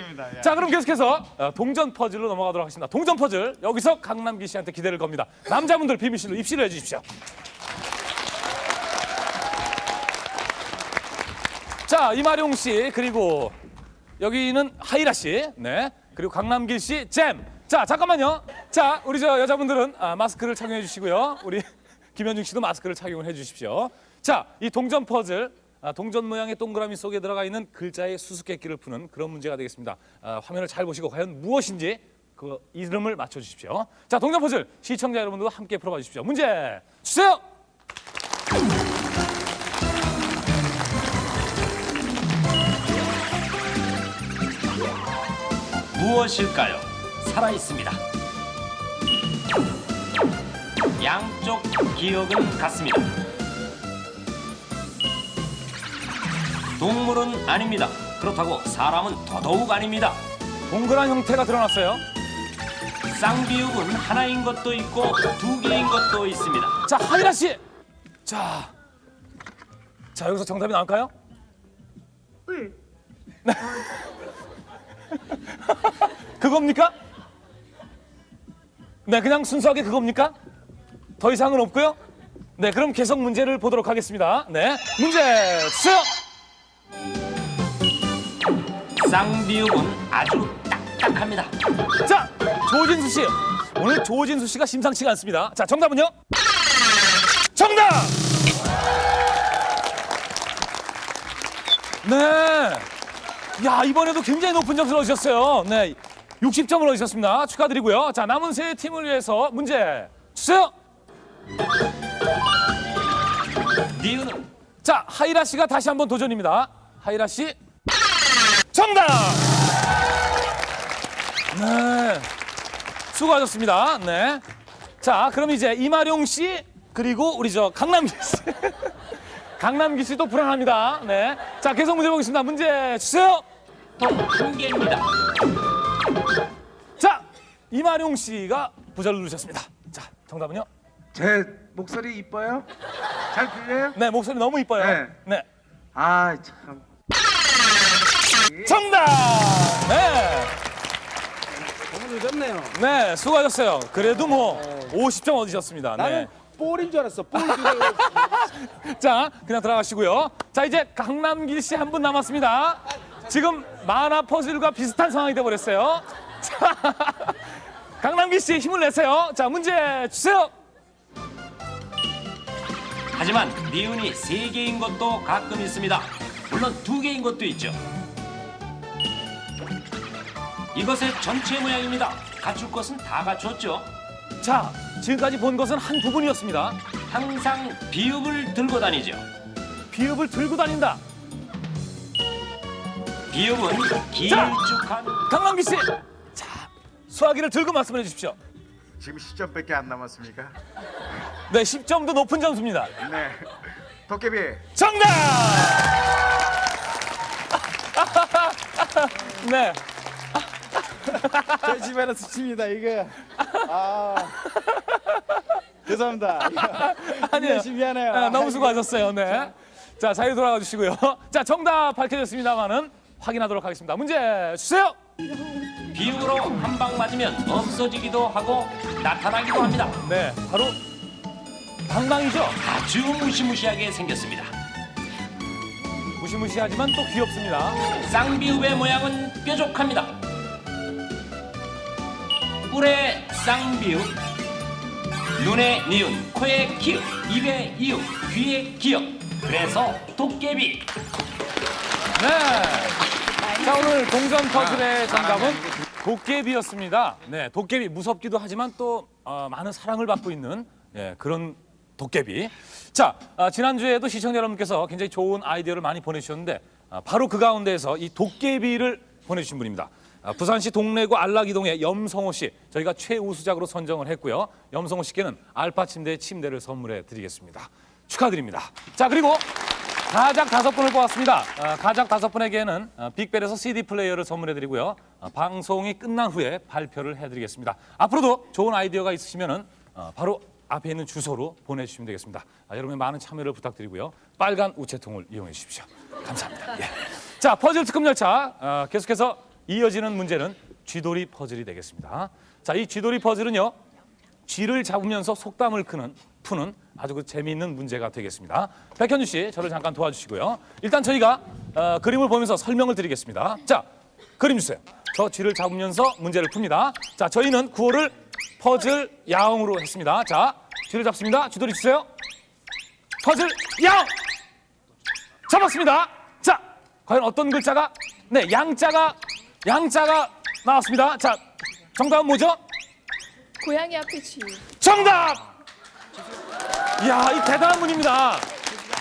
아닙니다. 예. 자, 그럼 계속해서 어, 동전 퍼즐로 넘어가도록 하겠습니다. 동전 퍼즐 여기서 강남기 씨한테 기대를 겁니다. 남자분들 비밀실로 입실을 해주십시오. 자, 이마룡 씨 그리고 여기는 하이라 씨, 네 그리고 강남길 씨, 잼. 자, 잠깐만요. 자, 우리 저 여자분들은 아, 마스크를 착용해 주시고요. 우리 김현중 씨도 마스크를 착용을 해 주십시오. 자, 이 동전 퍼즐. 아, 동전 모양의 동그라미 속에 들어가 있는 글자의 수수께끼를 푸는 그런 문제가 되겠습니다. 아, 화면을 잘 보시고 과연 무엇인지 그 이름을 맞춰 주십시오. 자, 동전 퍼즐 시청자 여러분들도 함께 풀어봐 주십시오. 문제 주세요. 무엇일까요? 살아 있습니다. 양쪽 기억은 같습니다. 동물은 아닙니다. 그렇다고 사람은 더더욱 아닙니다. 동그란 형태가 드러났어요. 쌍비육은 하나인 것도 있고 두 개인 것도 있습니다. 자, 하이라 씨. 자, 자 여기서 정답이 나올까요? 을. 그겁니까? 네, 그냥 순수하게 그겁니까? 더 이상은 없고요. 네, 그럼 계속 문제를 보도록 하겠습니다. 네, 문제 주세요. 쌍비육은 아주 딱딱합니다. 자, 조진수 씨. 오늘 조진수 씨가 심상치가 않습니다. 자, 정답은요? 정답! 네. 야, 이번에도 굉장히 높은 점수를 얻으셨어요. 네. 60점을 얻으셨습니다. 축하드리고요. 자, 남은 세 팀을 위해서 문제 주세요. 니은은 자, 하이라 씨가 다시 한번 도전입니다. 하이라 씨. 정답! 네. 수고하셨습니다. 네. 자, 그럼 이제 이마룡 씨 그리고 우리 저 강남기 씨. 강남기 씨도 불안합니다. 네. 자, 계속 문제 보겠습니다. 문제 주세요. 한 개입니다. 자, 이마룡 씨가 부자를 누르셨습니다. 자, 정답은요? 제 목소리 이뻐요? 잘 들려요? 네, 목소리 너무 이뻐요. 네. 네. 아 참. 정답! 네. 너무 늦었네요. 네, 수고하셨어요. 그래도 뭐 50점 얻으셨습니다. 네. 나는 볼인 줄 알았어. 볼 주제. 자, 그냥 들어가시고요. 자, 이제 강남길 씨 한 분 남았습니다. 지금 만화 퍼즐과 비슷한 상황이 돼 버렸어요. 자, 강남길 씨 힘을 내세요. 자, 문제 주세요. 하지만 니은이 세 개인 것도 가끔 있습니다. 물론 두 개인 것도 있죠. 이것의 전체 모양입니다. 갖출 것은 다 갖췄죠. 자, 지금까지 본 것은 한 부분이었습니다. 항상 비읍을 들고 다니죠. 비읍을 들고 다닌다. 비읍은 길쭉한 강남길 씨. 자, 수화기를 들고 말씀해 주십시오. 지금 시점밖에 안 남았습니까? 네, 10점도 높은 점수입니다. 네. 도깨비 정답! 네. 집에는 수치입니다. 이게. 아. 죄송합니다. 아니에요. 열심히 하네요. 아, 너무 수고하셨어요. 네. 자, 자유 돌아가 주시고요. 자, 정답 밝혀졌습니다만은 확인하도록 하겠습니다. 문제 주세요. 비읍으로 한 방 맞으면 없어지기도 하고 나타나기도 합니다. 네, 바로 방방이죠. 아주 무시무시하게 생겼습니다. 무시무시하지만 또 귀엽습니다. 쌍비읍의 모양은 뾰족합니다. 뿔에 쌍비읍, 눈에 니은, 코에 기읍, 입에 이읍, 귀에 기역. 그래서 도깨비. 네. 자, 오늘 동전 퍼즐의 정답은 도깨비였습니다. 네, 도깨비 무섭기도 하지만 또 어, 많은 사랑을 받고 있는 예, 그런 도깨비. 자, 아, 지난주에도 시청자 여러분께서 굉장히 좋은 아이디어를 많이 보내주셨는데 아, 바로 그 가운데에서 이 도깨비를 보내주신 분입니다. 아, 부산시 동래구 안락이동의 염성호 씨 저희가 최우수작으로 선정을 했고요. 염성호 씨께는 알파 침대 침대를 선물해 드리겠습니다. 축하드립니다. 자, 그리고 가작 다섯 분을 뽑았습니다. 어, 가작 다섯 분에게는 어, 빅벨에서 CD 플레이어를 선물해 드리고요. 어, 방송이 끝난 후에 발표를 해드리겠습니다. 앞으로도 좋은 아이디어가 있으시면은 어, 바로 앞에 있는 주소로 보내주시면 되겠습니다. 아, 여러분의 많은 참여를 부탁드리고요. 빨간 우체통을 이용해 주십시오. 감사합니다. 예. 자, 퍼즐 특급 열차 어, 계속해서 이어지는 문제는 쥐돌이 퍼즐이 되겠습니다. 자, 이 쥐돌이 퍼즐은요. 쥐를 잡으면서 속담을 크는 푸는 아주 그 재미있는 문제가 되겠습니다. 백현주 씨, 저를 잠깐 도와주시고요. 일단 저희가 어, 그림을 보면서 설명을 드리겠습니다. 자, 그림 주세요. 저 쥐를 잡으면서 문제를 풉니다. 자, 저희는 구호를 퍼즐 야옹으로 했습니다. 자, 쥐를 잡습니다. 쥐돌이 주세요. 퍼즐 야옹! 잡았습니다. 자, 과연 어떤 글자가? 네, 양자가 양자가 나왔습니다. 자, 정답은 뭐죠? 고양이 앞에 쥐. 정답! 이야, 이 대단한 분입니다.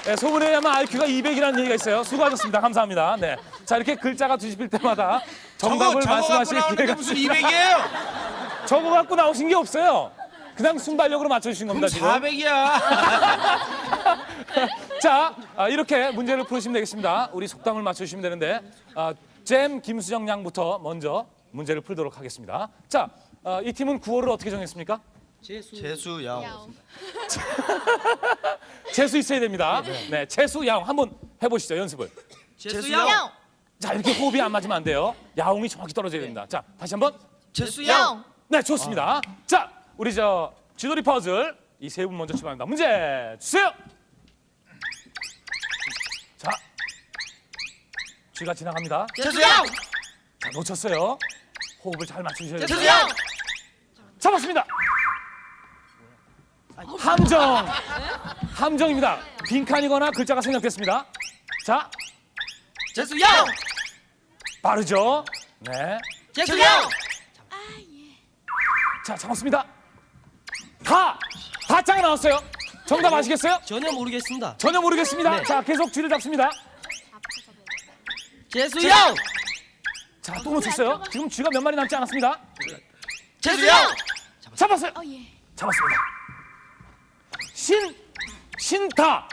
네, 소문에 아마 IQ가 200이라는 얘기가 있어요. 수고하셨습니다. 감사합니다. 네. 자, 이렇게 글자가 뒤집힐 때마다 정답을 말씀하실 기회가 무슨 있습니다. 200이에요? 저거 갖고 나오신 게 없어요. 그냥 순발력으로 맞춰주신 겁니다, 지금. 400이야. 자, 아, 이렇게 문제를 풀으시면 되겠습니다. 우리 속담을 맞춰주시면 되는데, 아, 잼 김수정 양부터 먼저 문제를 풀도록 하겠습니다. 자, 아, 이 팀은 구호를 어떻게 정했습니까? 재수 야. 재수 있어야 됩니다. 네, 재수 야옹 한번 해보시죠 연습을. 재수 야옹. 자, 이렇게 호흡이 안 맞으면 안 돼요. 야옹이 정확히 떨어져야 됩니다. 자, 다시 한번. 재수 야옹. 네, 좋습니다. 자, 우리 저 쥐돌이 퍼즐 이 세 분 먼저 출발합니다. 문제 주세요. 쥐가 지나갑니다. 재수 야. 자, 놓쳤어요. 호흡을 잘 맞추셔야 재수 돼요. 야. 잡았습니다. 함정. 함정입니다. 빈칸이거나 글자가 생략됐습니다. 자, 재수 야. 빠르죠? 네. 재수 야. 자, 잡았습니다. 다! 다짱이 나왔어요. 정답 아시겠어요? 전혀 모르겠습니다. 전혀 모르겠습니다. 자, 계속 쥐를 잡습니다. 재수 야. 자, 또 놓쳤어요. 지금 쥐가 몇 마리 남지 않았습니다. 재수 야. 잡았어요. 어 예. 잡았습니다. 신, 신타.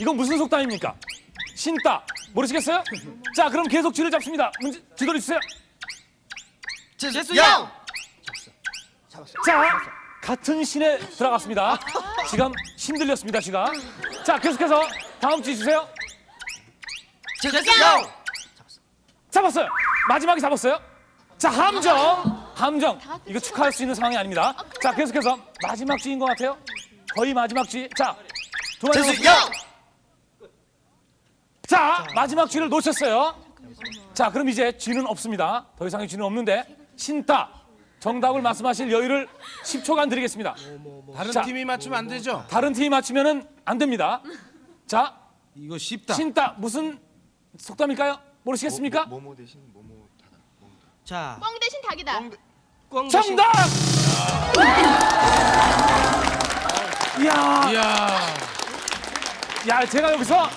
이건 무슨 속담입니까? 신타. 모르시겠어요? 자, 그럼 계속 쥐를 잡습니다. 문제, 쥐돌이 주세요. 재수 야. 자, 같은 신에 들어갔습니다. 지금 힘들렸습니다, 쥐가. 자, 계속해서 다음 쥐 주세요. 재수 야. 잡았어요. 마지막에 잡았어요. 자, 함정. 함정. 이거 축하할 수 있는 상황이 아닙니다. 자, 계속해서 마지막 쥐인 것 같아요. 거의 마지막 쥐. 자, 두 마리 재수 남았습니다. 자, 마지막 쥐를 놓쳤어요. 자, 그럼 이제 쥐는 없습니다. 더 이상의 쥐는 없는데 신따. 정답을 말씀하실 여유를 10초간 드리겠습니다. 다른 자. 팀이 맞추면 안 되죠? 다른 팀이 맞추면은 안 됩니다. 자, 이거 쉽다. 신따 무슨 속담일까요? 모르시겠습니까? 자. 뻥 대신 닭이다. 꽝 대신 정답! 이야, 이야. 야, 제가 여기서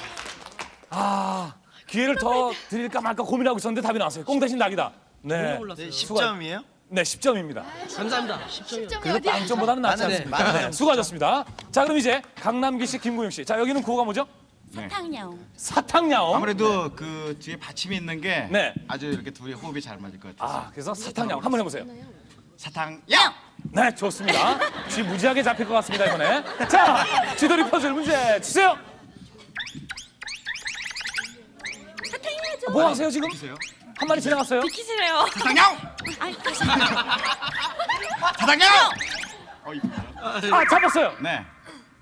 아 기회를 더 드릴까 말까 고민하고 있었는데 답이 나왔어요. 꽁 대신 낙이다. 네, 몰랐어요. 10점이에요? 네, 10점입니다. 감사합니다. 10점이요. 점이 그래도 어디야? 빵점보다는 낫지 맞네, 않습니까? 네, 수고하셨습니다. 자, 그럼 이제 강남기 씨, 김구영 씨. 자, 여기는 구호가 뭐죠? 사탕야옹. 사탕야옹. 아무래도 그 뒤에 받침이 있는 게 네. 아주 이렇게 둘이 호흡이 잘 맞을 것 같아요. 아, 그래서 사탕야옹 한번 해보세요. 사탕 야! 네, 좋습니다. 쥐 무지하게 잡힐 것 같습니다 이번에. 자, 쥐돌이 퍼즐 문제 주세요. 사탕야죠. 뭐 하세요 지금? 보세요. 한 마리 지나갔어요. 비키세요. 사탕 야! 아이, 사탕 야! 어. 아, 잡았어요. 네.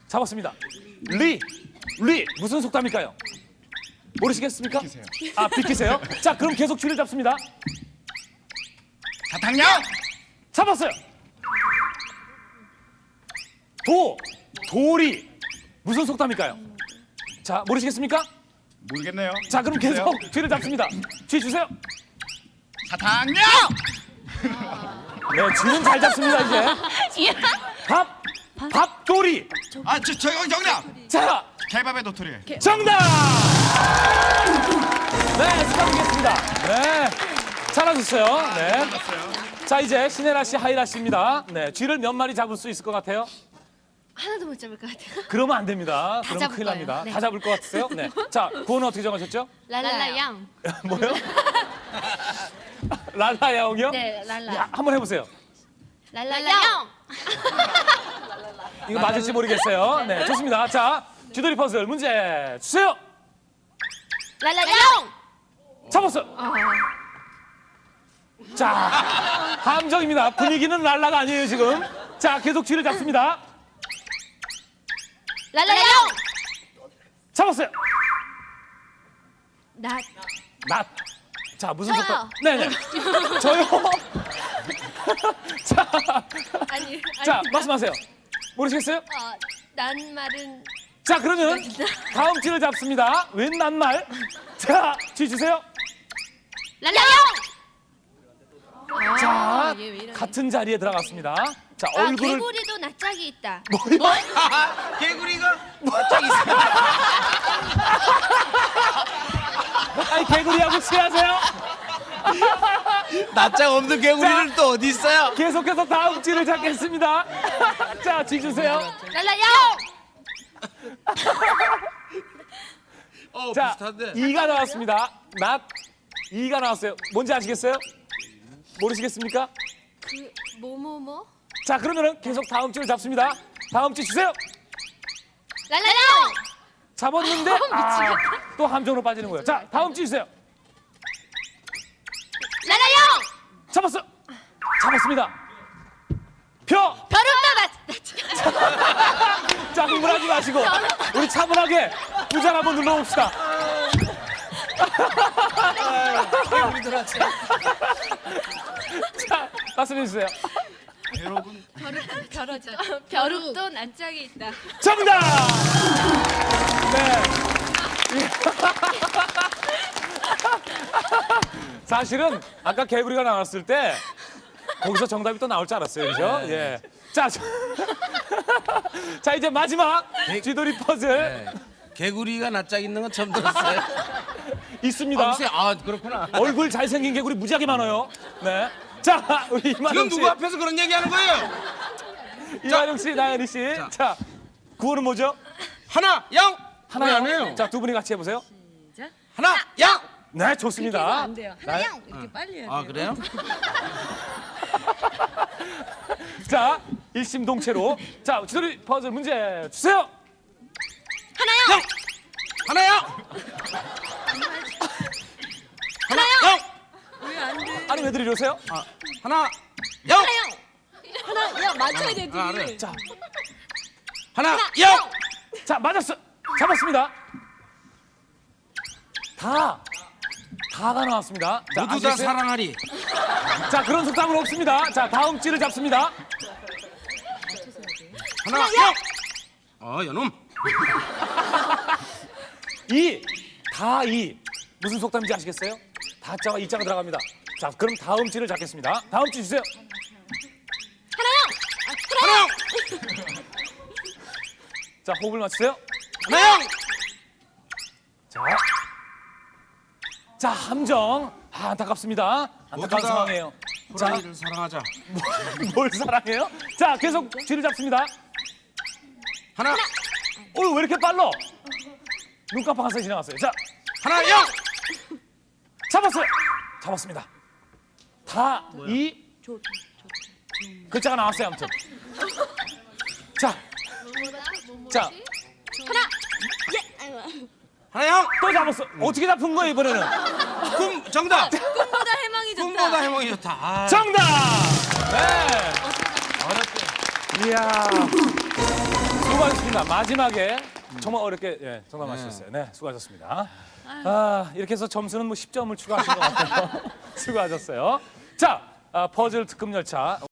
잡았습니다. 리, 리 무슨 속담일까요? 모르시겠습니까? 비키세요. 아, 비키세요. 자, 그럼 계속 쥐를 잡습니다. 사탕 야! 잡았어요. 도, 도리 무슨 속담일까요? 자, 모르시겠습니까? 모르겠네요. 자, 그럼 주세요. 계속 쥐를 잡습니다. 쥐 주세요. 사탕 야! 네, 쥐는 잘 잡습니다 이제. 밥, 밥도리. 아, 저, 저 정답. 자, 개밥의 도토리. 정답! 네, 축하드리겠습니다. 네, 잘하셨어요. 네. 자, 이제 신혜라 씨, 하이라 씨입니다. 네, 쥐를 몇 마리 잡을 수 있을 것 같아요? 하나도 못 잡을 것 같아요. 그러면 안 됩니다. 그러면 잡을 큰일 거예요. 납니다. 네. 다 잡을 것 같으세요? 네. 자, 구호는 어떻게 정하셨죠? 랄라 양. 뭐요? 랄라야옹이요? 네, 랄라. 야, 한번 해보세요. 랄라 양. 이거 맞을지 모르겠어요. 네, 좋습니다. 자, 쥐돌이 퍼즐 문제 주세요. 랄라양. 잡았어요. 자, 함정입니다. 분위기는 랄라가 아니에요, 지금. 자, 계속 쥐를 잡습니다. 랄라양. 잡았어요. 낫. 낫. 자, 무슨 저요. 속도? 네네. 저요. 자, 아니. 자, 말씀하세요. 모르시겠어요? 어, 난 말은 자, 그러면 다음 쥐를 잡습니다. 웬 낱말? 자, 쥐 주세요. 랄라양. 자, 얘왜 이러니? 같은 자리에 들어갔습니다. 자, 아, 얼굴을 개구리도 낯짝이 있다. 개구리가 아니 개구리하고 취하세요? 낯짝 없는 개구리는 또 어디 있어요? 계속해서 다음 쥐를 잡겠습니다. 자, 쥐 주세요. 랄라양. 어 자, 비슷한데. 이가 나왔습니다. 낫 이가 나왔어요. 뭔지 아시겠어요? 모르시겠습니까? 그 뭐뭐뭐? 자, 그러면은 계속 다음 쥐를 잡습니다. 다음 쥐 주세요. 랄라양. 잡았는데 아, 또 함정으로 빠지는 거예요. 자, 다음 쥐 주세요. 랄라양. 잡았어. 잡았습니다. 표. 벼룩도 낯. 자, 흥분하지 마시고 우리 차분하게 부장 한번 눌러봅시다. 자, 말씀해 주세요. 벼룩. 벼룩도 낯짝이 있다. 정답! 네. 사실은 아까 개구리가 나왔을 때 거기서 정답이 또 나올 줄 알았어요, 그죠? 예. 자, 저- 자 이제 마지막 쥐돌이 퍼즐 개구리가 낯짝 있는 건 처음 들었어요. 있습니다. 아, 글쎄, 아 그렇구나. 얼굴 잘생긴 개구리 무지하게 많아요. 네. 자, 우리 지금 이만영 씨, 누구 앞에서 그런 얘기하는 거예요? 이만영 씨, 나연희 씨. 자, 구호는 뭐죠? 하나, 영. 하나 왜안 해요? 자, 두 분이 같이 해보세요. 하나, 영. 네, 좋습니다. 안 돼요. 하나양 이렇게 빨리 해야 돼요. 아 그래요? 자, 일심동체로. 자, 쥐돌이 퍼즐 문제 주세요. 영. 하나, 영. 하나, 영. 아니 왜 들이려세요? 하나, 영. 하나 야 맞춰야 돼 아, 둘이. 알아요. 하나, 영. 자, 맞았어. 잡았습니다. 다. 다가 나왔습니다. 자, 모두 다? 사랑하리. 자, 그런 속담은 없습니다. 자, 다음 쥐를 잡습니다. 하나, 영. 어, 연놈. 이, 다 이. 무슨 속담인지 아시겠어요? 다자와 이자가 들어갑니다. 자, 그럼 다음 쥐를 잡겠습니다. 다음 쥐 주세요. 하나, 영. 자, 호흡을 맞추세요. 하나, 영. 자. 자, 함정. 아, 안타깝습니다. 안타까운 모두 다 상황이에요. 자, 호랑이를 사랑하자. 뭘 사랑해요? 자, 계속 쥐를 잡습니다. 하나, 어, 왜 이렇게 빨라? 눈 깜빡하서 지나갔어요. 자, 하나, 영. 잡았어요. 잡았습니다. 다, 이, 글자가 나왔어요, 아무튼. 자, 자, 하나, 영. 또 잡았어. 어떻게 잡은 거예요, 이번에는? 꿈 정답. 꿈보다 해망이 좋다. 꿈보다 해몽이 좋다. 아. 정답! 네. 이야. 수고하셨습니다. 마지막에 정말 어렵게 예, 정답 맞추셨어요. 네, 수고하셨습니다. 아, 이렇게 해서 점수는 뭐 10점을 추가하신 것 같아요. 수고하셨어요. 자, 아, 퍼즐 특급 열차.